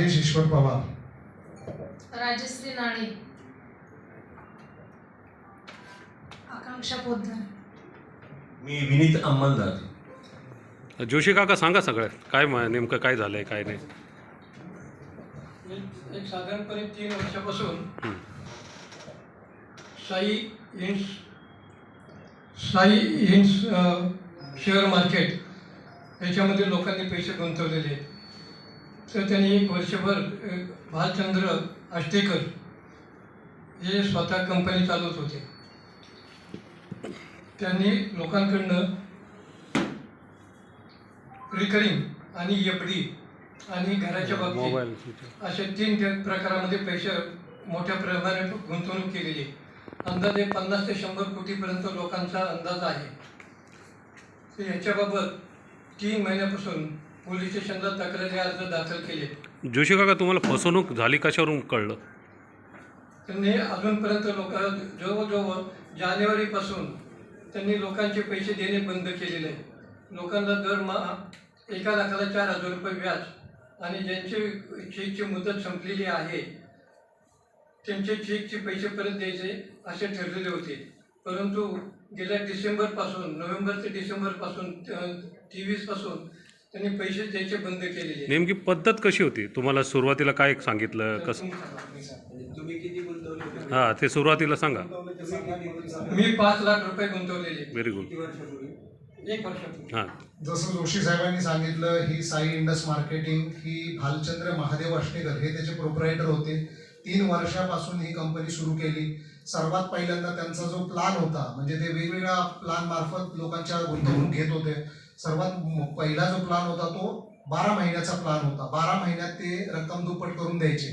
राजेश ईश्वर पवार. राजश्री नाणे आकांक्षा पोद्दार मी विनीत अंमलदार जोशी काका सांगा सगळ्यात. काय नेमकं काय झालंय काय नाही? एक साधारणपणे तीन वर्षापासून. साई हिंस साई हिंस शेअर मार्केट याच्यामध्ये लोकांनी पैसे गुंतवलेले आहेत. तर त्यांनी एक वर्षभर भालचंद्र आष्टेकर हे स्वतः कंपनी चालवत होते. त्यांनी लोकांकडनं रिकरिंग आणि एफ डी आणि घराच्या बाबतीत मोबाईल अशा तीन प्रकारामध्ये पैसे मोठ्या प्रमाणात गुंतवणूक केलेली आहे. अंदाजे पन्नास ते शंभर कोटीपर्यंत लोकांचा अंदाज आहे. याच्याबाबत तीन महिन्यापासून पोलीस स्टेशनला तक्रारी अर्ज दाखल केले. जोशी काका तुम्हाला फसवणूक झाली कशावरून कळलं? त्यांनी अजूनपर्यंत लोक जवळजवळ जानेवारीपासून त्यांनी लोकांचे पैसे देणे बंद केलेले. आहे लोकांना दरमहा एका लाखाला चार हजार रुपये व्याज आणि ज्यांचे चेकची मुदत संपलेली आहे त्यांचे चेकचे पैसे परत द्यायचे असे ठरलेले होते. परंतु गेल्या डिसेंबरपासून नोव्हेंबर ते डिसेंबरपासून तेवीसपासून त्यांनी पैसे द्यायचे बंद केलेले. नेमकी पद्धत कशी होती? तुम्हाला सुरुवातीला काय सांगितलं? कसं? तुम्ही सांगा. तुम्ही किती गुंतवले हां ते सुरुवातीला सांगा. मी पाच लाख रुपये गुंतवलेले. व्हेरी गुड एक वर्षापूर्वी. हां. जसं जोशी साहेबांनी सांगितलं ही साई इंडस मार्केटिंग ही भालचंद्र महादेव अष्टेकर हे त्याचे प्रोपरायटर होते. तीन वर्षापासून ही कंपनी सुरू केली. सर्वात पहिल्यांदा त्यांचा जो प्लान होता म्हणजे ते वेगवेगळ्या प्लान मार्फत लोकांच्या गुंतवणूक घेत होते. सर्वात पहिला जो प्लान होता तो बारा महिन्याचा प्लान होता. बारा महिन्यात ते रक्कम दुप्पट करून द्यायचे.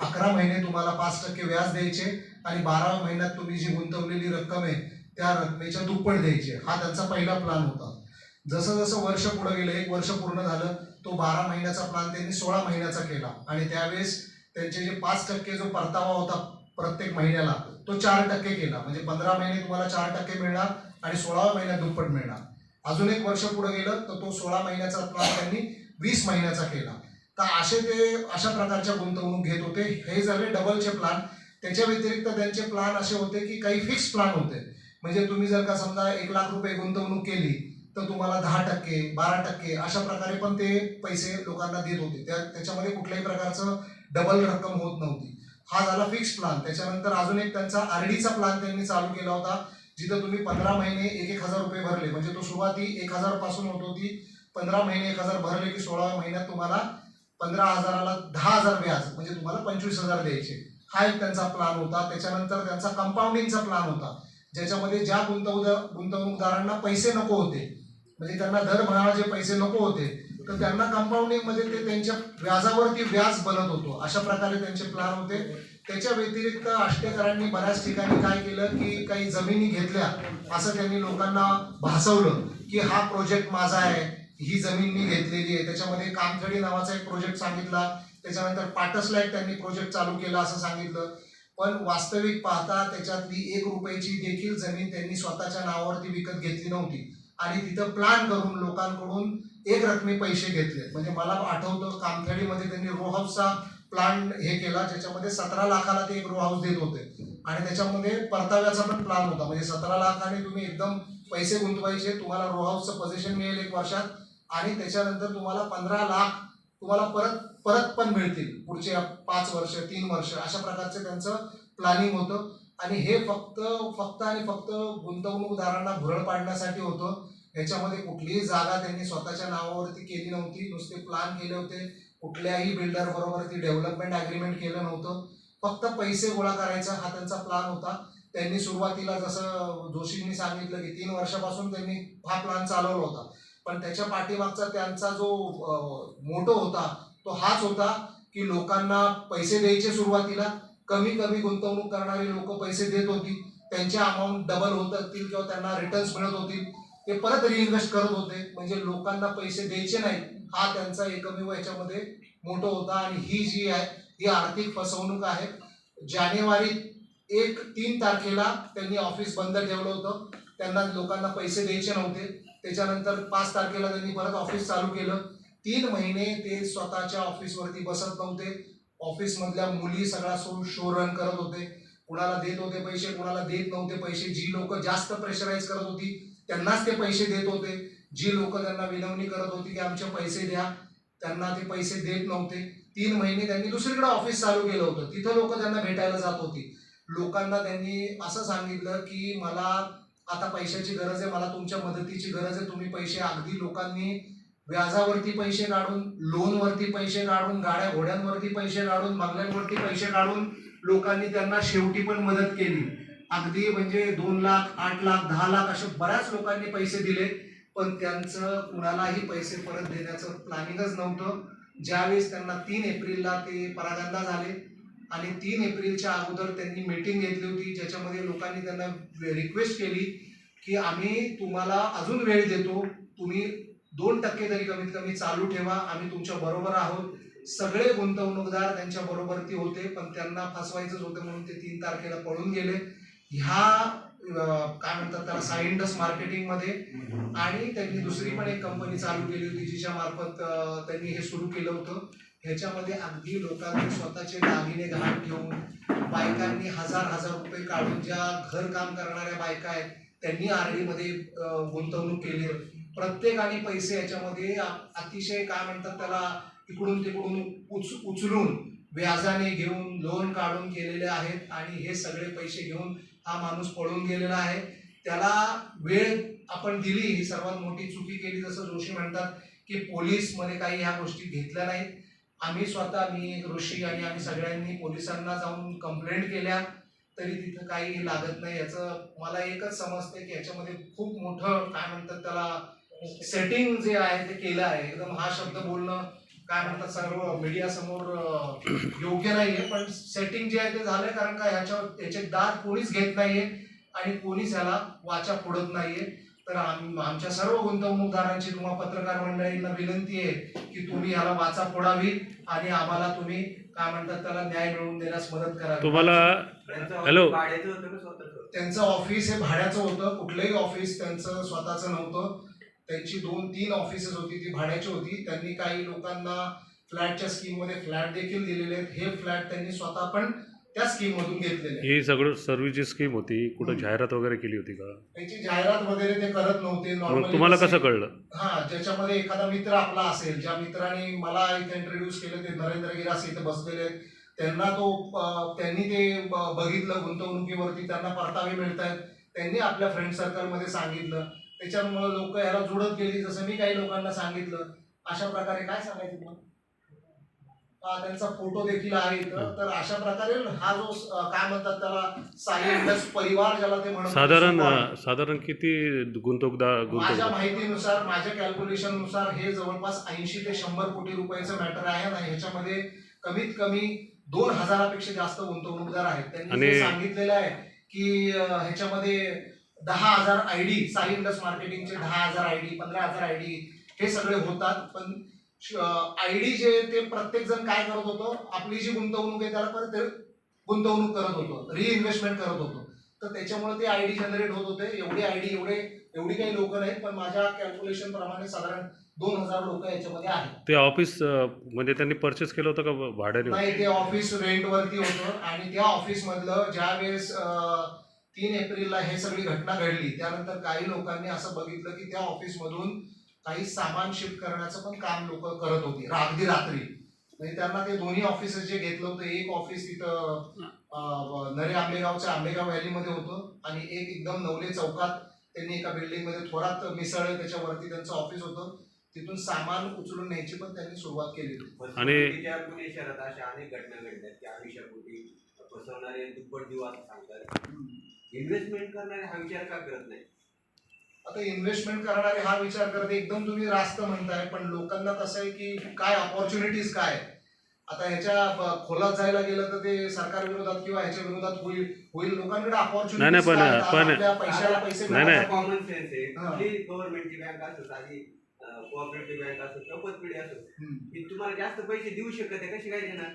अकरा महिने तुम्हाला पाच टक्के व्याज द्यायचे आणि बारा महिन्यात तुम्ही जी गुंतवलेली रक्कम आहे त्या रकमेच्या दुप्पट द्यायचे. हा त्यांचा पहिला प्लान होता. जसं जसं वर्ष पुढं गेलं एक वर्ष पूर्ण झालं तो बारा महिन्याचा प्लान त्यांनी सोळा महिन्याचा केला. आणि त्यावेळेस त्यांचे जे पाच टक्के जो परतावा होता प्रत्येक महिन्याला तो चार टक्के केला. म्हणजे पंधरा महिने तुम्हाला चार टक्के मिळणार आणि सोळाव्या महिन्यात दुप्पट मिळणार. अजून एक वर्ष पुढे गेलं तर तो सोळा महिन्याचा प्लान त्यांनी वीस महिन्याचा केला. तर असे ते अशा प्रकारच्या गुंतवणूक घेत होते. हे झाले डबलचे प्लान. त्याच्या व्यतिरिक्त त्यांचे प्लान असे होते की काही फिक्स प्लान होते. म्हणजे तुम्ही जर का समजा एक लाख रुपये गुंतवणूक केली तर तुम्हाला दहा टक्के बारा टक्के अशा प्रकारे पण ते पैसे लोकांना देत होते. त्या त्याच्यामध्ये कुठल्याही प्रकारचं डबल रक्कम होत नव्हती. हा झाला फिक्स प्लान. त्याच्यानंतर अजून एक त्यांचा आरडीचा प्लान त्यांनी चालू केला होता. जिथं तुम्ही पंधरा महिने एक एक हजार रुपये भरले. म्हणजे तो सुरुवाती एक हजारपासून होत होती. पंधरा महिने एक हजार भरले की सोळाव्या महिन्यात तुम्हाला पंधरा हजाराला दहा हजार व्याज म्हणजे तुम्हाला पंचवीस हजार द्यायचे. हा एक त्यांचा प्लान होता. त्याच्यानंतर त्यांचा कंपाऊंडिंगचा प्लान होता. ज्याच्यामध्ये ज्या गुंतवणूक गुंतवणूकदारांना पैसे नको होते म्हणजे त्यांना दर दरमहा जे पैसे नको होते तर त्यांना कंपाऊंडिंगमध्ये ते त्यांच्या व्याजावरती व्याज बनत होतो. अशा प्रकारे त्यांचे प्लान होते. त्याच्या व्यतिरिक्त आष्टेकरांनी बऱ्याच ठिकाणी काय केलं की काही जमिनी घेतल्या असं त्यांनी लोकांना भासवलं की हा प्रोजेक्ट माझा आहे ही जमीन मी घेतलेली आहे. त्याच्यामध्ये कामथडी नावाचा एक प्रोजेक्ट सांगितला. त्याच्यानंतर पाटसला एक त्यांनी प्रोजेक्ट चालू केला असं सांगितलं. पण वास्तविक पाहता त्याच्यातली एक रुपयाची देखील जमीन त्यांनी स्वतःच्या नावावरती विकत घेतली नव्हती. आणि तिथं प्लान करून लोकांकडून एक रकमी पैसे घेतले. म्हणजे मला आठवतं कामथडीमध्ये त्यांनी रोहबचा प्लान हे केला ज्याच्यामध्ये सतरा लाखाला ते एक रो हाऊस देत होते. आणि त्याच्यामध्ये परताव्याचा पण प्लान होता. म्हणजे सतरा लाखाने तुम्ही एकदम पैसे गुंतवायचे तुम्हाला रो हाऊसचं पोझिशन मिळेल एक वर्षात. आणि त्याच्यानंतर तुम्हाला पंधरा लाख तुम्हाला परत परत पण मिळतील. पुढचे पाच वर्ष तीन वर्ष अशा प्रकारचं त्यांचं प्लॅनिंग होतं. आणि हे फक्त फक्त आणि फक्त गुंतवणूकदारांना भुरळ पाडण्यासाठी होतं. याच्यामध्ये कुठलीही जागा त्यांनी स्वतःच्या नावावरती केली नव्हती. नुसते प्लान केले होते. कुठल्याही बिल्डर बरोबर ती डेव्हलपमेंट अग्रीमेंट केलं नव्हतं. फक्त पैसे गोळा करायचा हा त्यांचा प्लान होता. त्यांनी सुरुवातीला जसं जोशींनी सांगितलं की तीन वर्षापासून त्यांनी हा प्लान चालवला होता. पण त्याच्या पाठीमागचा त्यांचा जो मोटो होता तो हाच होता की लोकांना पैसे द्यायचे सुरुवातीला. कमी कमी गुंतवणूक करणारी लोक पैसे देत होती. त्यांचे अमाऊंट डबल होत असतील किंवा त्यांना रिटर्न्स मिळत होतील. ते परत रिइन्व्हेस्ट करत होते. म्हणजे लोकांना पैसे द्यायचे नाहीत. हा त्यांचा एकमेव याच्यामध्ये मोठं होता आणि ही जी आहे ही आर्थिक फसवणूक आहे. जानेवारी एक तीन तारखेला त्यांनी ऑफिस बंद ठेवलं होतं. त्यांना लोकांना पैसे द्यायचे नव्हते. त्याच्यानंतर पाच तारखेला त्यांनी परत ऑफिस चालू केलं. तीन महिने ते स्वतःच्या ऑफिसवरती बसत नव्हते. ऑफिसमधल्या मुली सगळा सोडून शो रन करत होते. कुणाला देत होते पैसे कुणाला देत नव्हते पैसे. जी लोक जास्त प्रेशराईज करत होती त्यांनाच ते पैसे देत होते. जी लोक त्यांना विनवणी करत होती की आमचे पैसे द्या त्यांना ते पैसे देत नव्हते. तीन महिने त्यांनी दुसरीकडे ऑफिस चालू केलं होतं. तिथं लोक त्यांना भेटायला जात होती. लोकांना त्यांनी असं सांगितलं की मला आता पैशाची गरज आहे मला तुमच्या मदतीची गरज आहे. तुम्ही पैसे अगदी लोकांनी व्याजावरती पैसे काढून लोनवरती पैसे काढून गाड्या घोड्यांवरती पैसे काढून बंगल्यांवरती पैसे काढून लोकांनी त्यांना शेवटी पण मदत केली. अगदी म्हणजे दोन लाख आठ लाख दहा लाख असे बऱ्याच लोकांनी पैसे दिले. पण त्यांचं कुणालाही पैसे परत देण्याचं प्लॅनिंगच नव्हतं. ज्यावेळेस त्यांना तीन एप्रिलला ते परागंदा झाले आणि तीन एप्रिलच्या अगोदर त्यांनी मीटिंग घेतली होती ज्याच्यामध्ये लोकांनी त्यांना रिक्वेस्ट केली की आम्ही तुम्हाला अजून वेळ देतो तुम्ही दोन टक्के तरी कमीत कमी चालू ठेवा आम्ही तुमच्या बरोबर आहोत. सगळे गुंतवणूकदार त्यांच्या बरोबरती होते पण त्यांना फसवायचंच होतं म्हणून ते तीन तारखेला पळून गेले. ह्या काय म्हणतात त्याला सायंडस मार्केटिंगमध्ये. आणि त्यांनी दुसरी पण एक कंपनी चालू केली होती जिच्या मार्फत त्यांनी हे सुरू केलं होतं. ह्याच्यामध्ये अगदी लोकांनी स्वतःचे दागिने गहाण ठेवून बायकांनी हजार हजार रुपये काढून ज्या घर काम करणाऱ्या बायका आहेत त्यांनी आरडी मध्ये अं, गुंतवणूक केली. प्रत्येकाने पैसे याच्यामध्ये अतिशय काय म्हणतात त्याला इकडून तिकडून उच उचलून व्याजाने घेऊन लोन काढून केलेले आहेत आणि हे सगळे पैसे घेऊन हा माणूस पळून गेलेला आहे. त्याला वेळ आपण दिली ही सर्वात मोठी चुकी केली जसं जोशी म्हणतात की पोलीसमध्ये काही ह्या गोष्टी घेतल्या नाहीत. आम्ही स्वतः मी ऋषी आणि आम्ही सगळ्यांनी पोलिसांना जाऊन कंप्लेंट केल्या तरी तिथं काही लागत नाही. याचं मला एकच समजते की याच्यामध्ये खूप मोठं काय म्हणतात त्याला सेटिंग जे आहे ते केलं आहे. एकदम हा शब्द बोलणं काय म्हणतात सर्व मीडिया समोर योग्य नाहीये पण सेटिंग जे आहे ते झालंय कारण का ह्याच्यावर याचे दाद कोणीच घेत नाहीये आणि कोणीच याला वाचा फोडत नाहीये. तर आम- आमच्या सर्व गुंतवणूकदारांची तुम्हाला पत्रकार मंडळींना विनंती आहे की तुम्ही याला वाचा फोडावी आणि आम्हाला तुम्ही काय म्हणतात त्याला न्याय मिळवून देण्यास मदत करावी. तुम्हाला हॅलो. त्यांचं ऑफिस हे भाड्याचं होतं. कुठलंही ऑफिस त्यांचं स्वतःचं नव्हतं. त्यांची दोन तीन ऑफिसेस होती ती भाड्याची होती. त्यांनी काही लोकांना फ्लॅटच्या स्कीममध्ये फ्लॅट देखील दिलेले आहेत. हे फ्लॅट त्यांनी स्वतः पण त्या स्कीम मधून घेतलेले आहेत. ही सगळं सर्व्हिसची स्कीम होती. कुठं हम्म. जाहिरात वगैरे केली होती का? त्यांची जाहिरात वगैरे ते करत नव्हते. मग Normally तुम्हाला कसे- कसं कळलं? हा ज्याच्यामध्ये एखादा मित्र आपला असेल ज्या मित्राने मला इथे इंट्रोड्यूस केलं ते नरेंद्र गिरास इथे बसलेले आहेत. त्यांना तो अं, त्यांनी ते ब- बघितलं गुंतवणुकीवरती त्यांना परतावे मिळत आहेत त्यांनी आपल्या फ्रेंड सर्कलमध्ये सांगितलं. त्याच्यामुळे लोक याला जुळत गेली जसं मी काही लोकांना सांगितलं. अशा प्रकारे काय सांगायचं मग? त्यांचा फोटो देखील आहे तर अशा प्रकारे हा जो काय म्हणतात त्याला इंडस परिवार ज्याला ते म्हणतात साधारण साधारण किती गुंतवणूकदार माझ्या माहितीनुसार माझ्या कॅल्क्युलेशननुसार हे जवळपास ऐंशी ते शंभर कोटी रुपयाचं मॅटर आहे आणि ह्याच्यामध्ये कमीत कमी दोन हजारापेक्षा जास्त गुंतवणूकदार आहेत. त्यांनी सांगितलेलं आहे की ह्याच्यामध्ये दहा हजार आय डी साई इंडस मार्केटिंगचे दहा हजार आय डी पंधरा हजार आय डी हे सगळे होतात. पण आय डी जे ते प्रत्येक जण काय करत होतं? आपली जी गुंतवणूक आहे त्याला परत गुंतवणूक करत होतो. रिइन्व्हेस्टमेंट करत होतो. तर त्याच्यामुळे ते आय डी जनरेट होत होते. एवढे आय डी एवढे एवढी काही लोक नाहीत पण माझ्या कॅल्क्युलेशन प्रमाणे साधारण दोन हजार लोक याच्यामध्ये आहेत. ते ऑफिस म्हणजे त्यांनी परचेस केलं होतं का भाड्याने? नाही ते ऑफिस रेंट वरती होतं. आणि त्या ऑफिस मधलं ज्या वेळेस तीन एप्रिलला हे सगळी घटना घडली. त्यानंतर काही लोकांनी असं बघितलं की त्या ऑफिस मधून काही सामान शिफ्ट करण्याचं पण काम लोक करत होती अगदी रात्री. म्हणजे त्यांना ते दोन्ही ऑफिसेस जे घेतलं होतं एक ऑफिस तिथं नरे आंबेगावच्या आंबेगाव व्हॅलीमध्ये होतं आणि एक एकदम नवले चौकात त्यांनी एका बिल्डिंगमध्ये थोरात मिसळ त्याच्यावरती त्यांचं ऑफिस होतं. तिथून सामान उचलून न्यायची पण त्यांनी सुरुवात केली. होती आणि- फसवणुकीच्या पुणे शहरात अशा अनेक घटना घडल्यात की आयुष्यापोटी फसवणारे दुप्पट जीव असं सांगतात इन्व्हेस्टमेंट करणारे हा विचार का करत नाही आता इन्व्हेस्टमेंट करणारे हा विचार करते एकदम तुम्ही रास्त म्हणताय पण लोकांना कसं आहे की काय ऑपॉर्च्युनिटीज काय? आता ह्याच्या खोलात जायला गेलं तर ते सरकार विरोधात किंवा ह्याच्या विरोधात होईल होईल लोकांकडे नाही, ऑपॉर्च्युनिटी नाही, पण- पण- पैशाला पैसे नाही, नाही. मिळतात. कॉमन सेन्स आहे हा. कुठली गव्हर्नमेंटची बँक असो साधी कोऑपरेटिव्ह बँक असो किंवा पतपिढी असो हम्म. तुम्हाला जास्त पैसे देऊ शकत आहे कशी काय देणार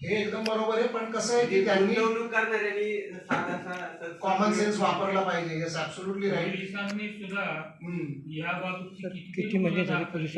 हे एकदम बरोबर आहे पण कसं आहे की त्यांनी गुंतवणूक करणाऱ्यांनी साधासा कॉमन सेन्स वापरला पाहिजे येस ऍब्सोल्युटली राईट पोलिसांनी सुद्धा या बाबतीत किती महिने झाले पोलीस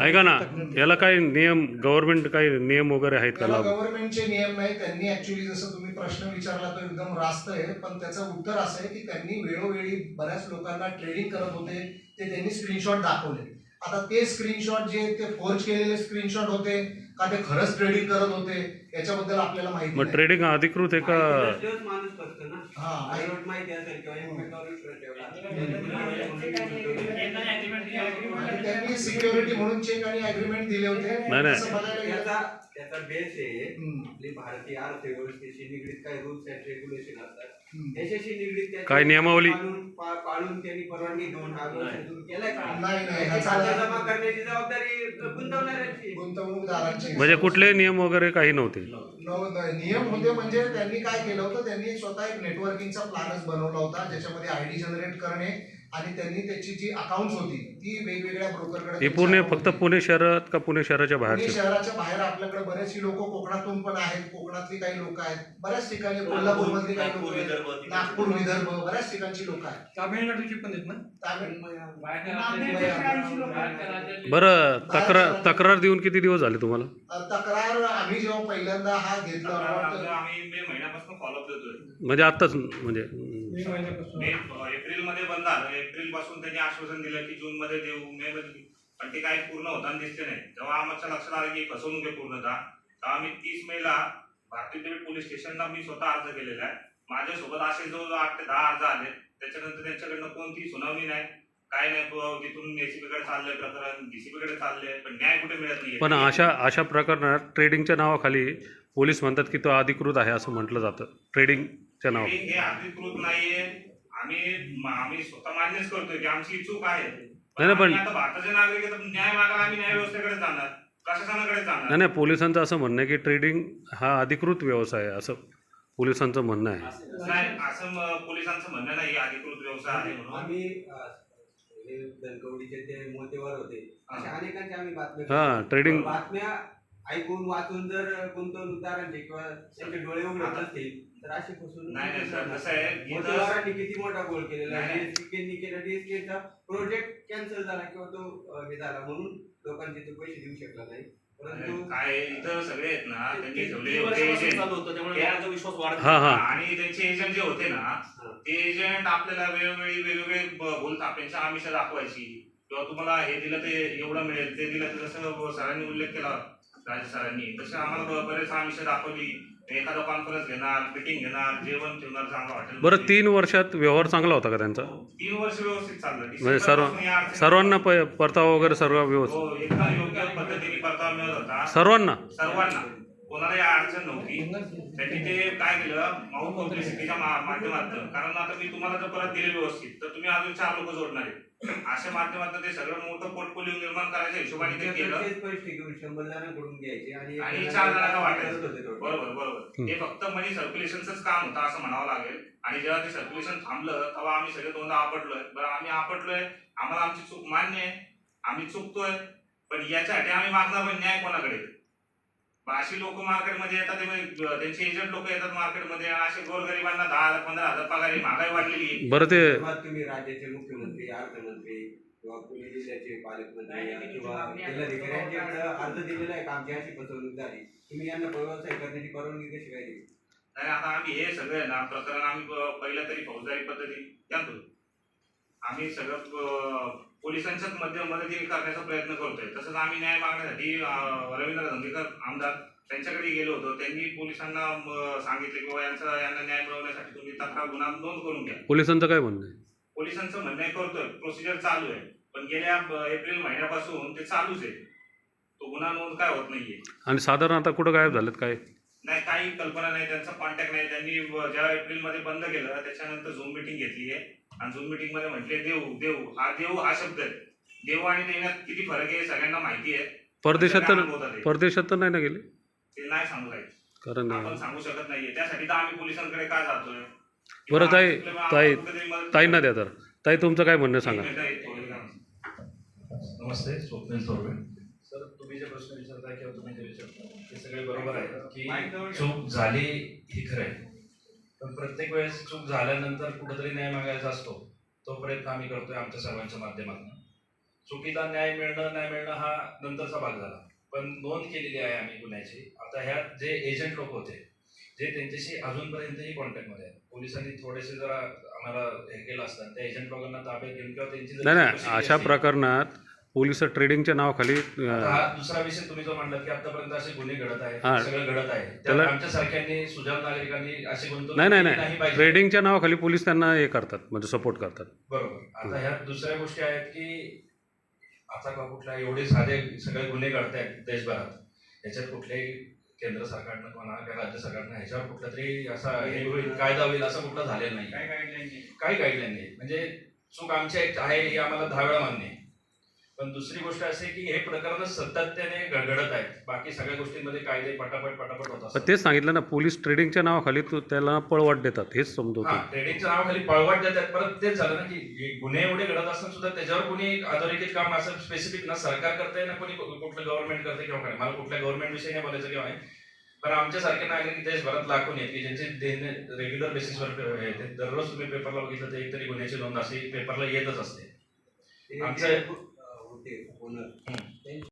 ऐका ना याला काही नियम गव्हर्नमेंट काही नियम वगैरे आहेत का गव्हर्नमेंटचे नियम नाही त्यांनी ऍक्च्युली जसं तुम्ही प्रश्न विचारला तो एकदम रास्त आहे पण त्याचं उत्तर असं आहे की त्यांनी वेळोवेळी बऱ्याच लोकांना ट्रेडिंग करत होते ते त्यांनी स्क्रीनशॉट दाखवले. आता ते स्क्रीनशॉट जे ते फोर्ज केलेले स्क्रीनशॉट होते का ते खरंच ट्रेडिंग करत होते याच्याबद्दल आपल्याला माहिती मग नाही. ट्रेडिंग अधिकृत आहे का? माणूस ना. हा, माहिती- अर्धवट माहिती असेल किंवा एकमेकावर विश्वास ठेवला. आणि त्यांनी सिक्युरिटी म्हणून चेक आणि अग्रीमेंट दिले होते. नाही, नाही. तसं बघायला गेलं त्याचा त्याचा बेस आहे हम्म, आपली भारतीय अर्थव्यवस्थेशी निगडीत काही रूल्स अँड रेग्युलेशन असतात. त्याच्याशी निगडीत त्याचे काय नियमावली? पाळून पा- पाळून त्यांनी परवानगी घेऊन हा व्यवसाय सुरू केलाय का? नाही नाही त्याची ह्याचा खातं जमा करण्याची जबाबदारी गुंतवणाऱ्यांची. आहे. गुंतवणूकदारांची. म्हणजे कुठले नियम वगैरे काही नव्हते? नव- न- नियम होते म्हणजे त्यांनी काय केलं होतं? त्यांनी स्वतः एक नेटवर्किंगचा प्लॅनच बनवला होता ज्याच्यामध्ये आयडी जनरेट करणे आणि त्यांनी त्याची जी अकाउंट होती ती वेगवेगळ्या ब्रोकरकडे हे पुणे फक्त पुणे शहरात का पुणे शहराच्या पुणे बाहेरचे शहराच्या बाहेर आपल्याकडे बरेचशी लोक कोकणातून पण आहेत कोकणातली काही लोक आहेत. बऱ्याच ठिकाणी कोल्हापूर मधली काही लोक आहेत. नागपूर विदर्भ बऱ्याच ठिकाणची लोक आहेत. तामिळनाडूची पण आहेत ना? तामिळ बरं तक्रार तक्रार देऊन किती दिवस झाले तुम्हाला? तक्रार आम्ही जेव्हा पहिल्यांदा हा घेतला आता होता आम्ही मे महिन्यापासून फॉलोअप देतोय. म्हणजे आत्ताच म्हणजे. मे मे एप्रिलमध्ये बंद झालं. एप्रिलपासून त्यांनी आश्वासन दिलं की जून मध्ये देऊ मे मध्ये देऊ. पण ते काही पूर्ण होताना दिसले नाही. जेव्हा आमच्या लक्षात आलं की फसवणूक आहे पूर्णतः तेव्हा आम्ही तीस मेला भारतीय पोलीस स्टेशनला मी स्वतः अर्ज केलेला आहे. माझ्यासोबत असे जवळजवळ आठ ते दहा अर्ज आले. त्याच्यानंतर त्यांच्याकडनं कोणतीही सुनावणी नाही. काय नाही तो तिथून एसीपी कडे चाललंय प्रकरण डीसीपी कडे चाललंय पण न्याय कुठे मिळत नाही पण अशा अशा प्रकरणात ट्रेडिंगच्या नावाखाली पोलीस म्हणतात की तो अधिकृत आहे असं म्हटलं जातं. ट्रेडिंगच्या हे हे अधिकृत नाहीये. आम्ही आम्ही स्वतः मान्यच करतोय की आमची चूक आहे. नाही, पण- आम्ही आता भारताचे नागरिक आहे, तर न्याय मागायला आम्ही न्याय व्यवस्थेकडे जाणार. प्रशासनाकडे जाणार? नाही नाही पोलिसांचं असं म्हणणं आहे की ट्रेडिंग हा अधिकृत व्यवसाय आहे असं पोलिसांचं म्हणणं आहे. नाही असं म- पोलिसांचं म्हणणं नाही अधिकृत व्यवसाय आहे म्हणून. आम्ही अं, हे धनकवडीचे ते मोतेवार होते. अशा अनेकांचे आम्ही बातम्या हां ट्रेडिंग बातम्या ऐकून वाचून जर गुंतवणूकदारांचे किंवा त्यांचे डोळे उघडत असतील तर अशी फसवणूक नाही नाही सर कसं आहे मोतेवारांनी किती मोठा गोल केलेला नाही. आहे केला डीएसकेचा प्रोजेक्ट कॅन्सल झाला किंवा तो अं, हे झाला म्हणून लोकांचे ते पैसे देऊ शकला नाही. परंतु काय आहे, इथं सगळे आहेत ना त्यांनी ठेवलेले होते वर्षापासून agent. चालू होतं त्यामुळे त्या- लोकांचा विश्वास वाढत हां हां. आणि त्यांचे एजंट जे होते ना ते एजंट आपल्याला वेळोवेळी वेगवेगळे ब- बोलतापेक्षा आमिष दाखवायची. किंवा तुम्हाला हे दिलं ते एवढं मिळेल ते दिलं तर जसं सरांनी उल्लेख केला. राजे सरांनी तसे आम्हाला बरेच आमिष दाखवली. एखादा कॉन्फरन्स घेणार मिटिंग घेणार जेवण ठेवणार चांगलं हॉटेल बरं तीन वर्षात व्यवहार चांगला होता का त्यांचा? तीन वर्ष व्यवस्थित चाललं. म्हणजे सर्व सर्वांना प परतावा वगैरे सर्व व्यवस्थित? हो एकदम योग्य पद्धतीने परतावा मिळत होता. सर्वांना? सर्वांना. कोणालाही अडचण नव्हती. त्यांनी ते काय केलं? माउथ पब्लिसिटीच्या माध्यमातून. कारण आता मी तुम्हाला जर परत दिले व्यवस्थित तर तुम्ही अजून चार लोक जोडणार आहे अशा माध्यमातून ते सगळं मोठं पोर्टफोलिओ निर्माण करायच्या हिशोबाने ते केलं. त्यांच्याकडचेच पैसे घेऊन शंभर जणांकडून घ्यायचे आणि चार जणांना वाटायचं. बरोबर बरोबर. हे फक्त मनी सर्क्युलेशनच काम होतं असं म्हणावं लागेल. आणि जेव्हा ते सर्क्युलेशन थांबलं तेव्हा आम्ही सगळे दोनदा आपटलोय. बरं आम्ही आपटलोय. आम्हाला आमची चूक मान्य आहे. आम्ही चुकतोय. पण याच्यासाठी आम्ही मागणार पण न्याय कोणाकडे? अशी लोक मार्केटमध्ये येतात ते त्यांचे एजंट लोक येतात मार्केटमध्ये. असे गोरगरिबांना दहा हजार पंधरा हजार पगार आहे, महागाई वाढलेली. बरं ते तुम्ही राज्याचे मुख्यमंत्री अर्थमंत्री किंवा पुणे जिल्ह्याचे पालकमंत्री किंवा जिल्हाधिकाऱ्यांच्याकडे अर्ज दिलेला आहे का आमची अशी फसवणूक झाली. तुम्ही यांना व्यवसाय करण्याची परवानगी कशी काय दिली? नाही आता आम्ही हे सगळं ना प्रकरण आम्ही पहिलं तरी फौजदारी पद्धती त्यांतो आम्ही सगळं पोलिसांच्याच मध्ये मदतीने करण्याचा प्रयत्न करतोय. तसंच आम्ही न्याय मागण्यासाठी रवींद्र धंगेकर आमदार त्यांच्याकडे गेलो होतो. त्यांनी पोलिसांना सांगितले की यांचा यांना न्याय मिळवण्यासाठी तुम्ही तक्रार गुन्हा नोंद करून घ्या. पोलिसांचं काय म्हणणं आहे? पोलिसांचं म्हणणं आहे करतोय प्रोसिजर चालू आहे. पण गेल्या एप्रिल महिन्यापासून ते चालूच आहे. तो गुन्हा नोंद काय होत नाहीये. आणि साधारण आता कुठं गायब झालेत काय? नाही काही कल्पना नाही त्यांचा कॉन्टॅक्ट नाही. त्यांनी व- जेव्हा एप्रिलमध्ये बंद केलं त्याच्यानंतर झूम मिटिंग घेतली आहे आणि झूम मिटिंगमध्ये म्हटले देऊ देऊ हा देऊ हा शब्द आहे. देऊ आणि देण्यात किती फरक आहे सगळ्यांना माहिती आहे. परदेशात तर अनुभवतात. परदेशात तर नाही ना गेले? ते नाही सांगू शकत कारण आपण सांगू शकत नाहीये. त्यासाठी तर आम्ही पोलिसांकडे काय जातोय? बरं, ताई- ताई- कुठेतरी मदत- ताईंना द्या तर. ताई तुमचं काय म्हणणं सांगा. नमस्ते स्वप्नील थोरवे चुकीचे प्रश्न विचारताय किंवा तुम्ही जे विचारता ते सगळे बरोबर आहे की. चूक झाली ही खरं आहे. पण प्रत्येक वेळेस चूक झाल्यानंतर कुठेतरी न्याय मागायचा असतो. तो प्रयत्न आम्ही करतोय आमच्या सर्वांच्या माध्यमातून. चुकीला न्याय मिळणं नाही मिळणं हा नंतरचा भाग झाला. पण नोंद केलेली आहे आम्ही गुन्ह्याची. आता ह्यात जे एजंट लोक होते जे त्यांच्याशी अजूनपर्यंतही कॉन्टॅक्टमध्ये आहेत. पोलिसांनी थोडेसे जरा आम्हाला हे केलं असतं. त्या एजंट लोकांना ताब्यात घेऊन किंवा त्यांची अशा प्रकरणात पोलीस ट्रेडिंगच्या नावाखाली हा दुसरा विषय तुम्ही जो म्हणलात की आतापर्यंत असे गुन्हे घडत हा. आहेत सगळं घडत आहे. त्याला- आमच्या सारख्यांनी सुजाण नागरिकांनी असे गुंतवणूक नाही नाही केली नाही. पाहिजे. ट्रेडिंगच्या नावाखाली पोलीस त्यांना हे करतात म्हणजे सपोर्ट करतात. बरोबर. आता ह्यात दुसऱ्या गोष्टी आहेत की आता का कुठल्या एवढे साधे सगळे गुन्हे घडतायत देशभरात याच्यात कुठल्याही केंद्र सरकारनं म्हणा किंवा राज्य सरकारनं ह्याच्यावर कुठला तरी असा हे होईल कायदा होईल असं कुठलं झालेलं नाही. काय गाईडलाईन काही गाईडलाईन नाही. म्हणजे चूक आमची एक आहे हे आम्हाला दहा वेळा मान्य आहे. पण दुसरी गोष्ट अशी आहे की हे प्रकरण सातत्याने घडत आहेत. बाकी सगळ्या गोष्टींमध्ये कायदे पटापट पटापट होत असतात. तेच सांगितलं ना पोलीस ट्रेडिंगच्या नावाखाली तो त्याला पळवाट देतात हेच समजवतो हा ट्रेडिंगच्या नावाखाली पळवाट देतात. परत तेच झालं ना की गुन्हे एवढे घडत असताना सुद्धा त्याच्यावर कोणी अधोरेखित काम असं स्पेसिफिक ना सरकार करते ना कोणी कुठलं गव्हर्नमेंट करते किंवा काय. मला कुठल्या गव्हर्नमेंट विषयी नाही बोलायचं किंवा आहे पण आमच्यासारखे नागरिक देशभरात लाखून आहेत की ज्यांचे देणे रेग्युलर बेसिसवर येते दररोज तुम्ही पेपरला बघितलं तर एक तरी गुन्ह्याची नोंद अशी पेपरला येतच असते. आमचं- जे, अं, होते ओनर हम्म.